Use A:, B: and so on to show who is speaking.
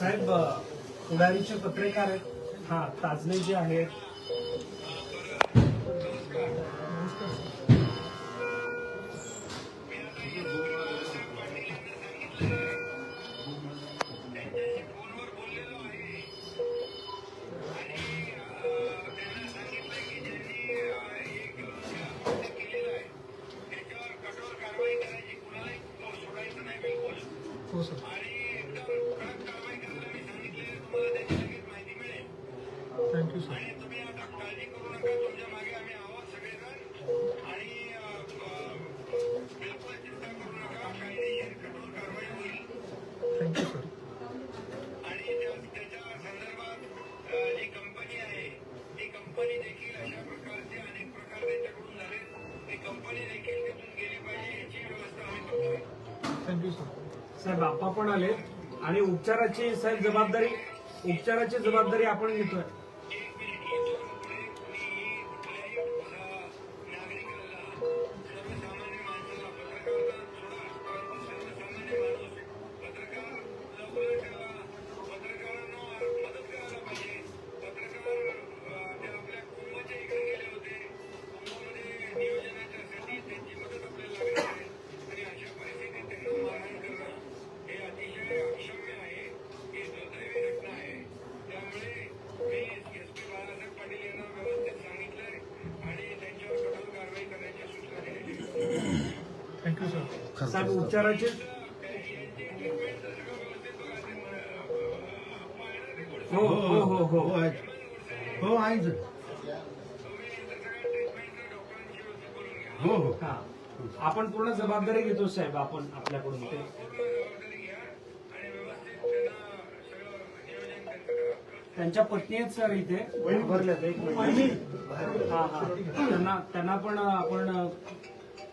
A: साहेब पुढारीचे पत्रकार आहेत. हा ताजने जे आहेत.
B: हो सर.
C: याची व्यवस्था आम्ही
B: थँक्यू सर
A: साहेब आप्पा पण आले. आणि उपचाराची साहेब जबाबदारी उपचाराची जबाबदारी आपण घेतोय. साहेब उपचाराची हो हो हो हो.
D: हो आहे. हो हो हो.
A: हा. आपण पूर्ण जबाबदारी घेतो साहेब आपण आपल्याकडून ते. त्यांच्या पत्नी आहेत सर इथे. हा हा. त्यांना त्यांना पण आपण